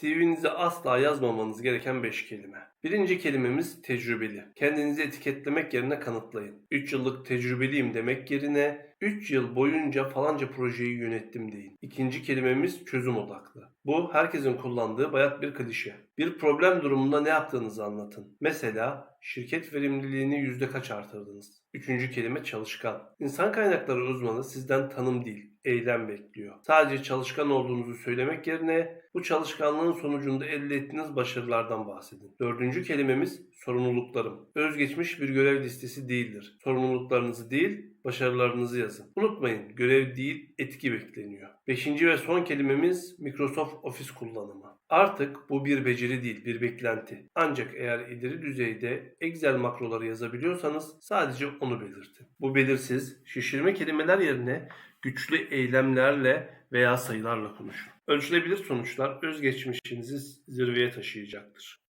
CV'nize asla yazmamanız gereken 5 kelime. Birinci kelimemiz tecrübeli. Kendinizi etiketlemek yerine kanıtlayın. 3 yıllık tecrübeliyim demek yerine 3 yıl boyunca falanca projeyi yönettim deyin. İkinci kelimemiz çözüm odaklı. Bu herkesin kullandığı bayat bir klişe. Bir problem durumunda ne yaptığınızı anlatın. Mesela şirket verimliliğini yüzde kaç artırdınız? Üçüncü kelime çalışkan. İnsan kaynakları uzmanı sizden tanım değil, eylem bekliyor. Sadece çalışkan olduğunuzu söylemek yerine bu çalışkanlığın sonucunda elde ettiğiniz başarılardan bahsedin. Dördüncü kelimemiz sorumluluklarım. Özgeçmiş bir görev listesi değildir. Sorumluluklarınızı değil, başarılarınızı yazın. Unutmayın, görev değil, etki bekleniyor. Beşinci ve son kelimemiz Microsoft Office kullanımı. Artık bu bir beceri değil, bir beklenti. Ancak eğer ileri düzeyde Excel makroları yazabiliyorsanız sadece onu belirtin. Bu belirsiz, şişirme kelimeler yerine güçlü eylemlerle veya sayılarla konuşun. Ölçülebilir sonuçlar özgeçmişinizi zirveye taşıyacaktır.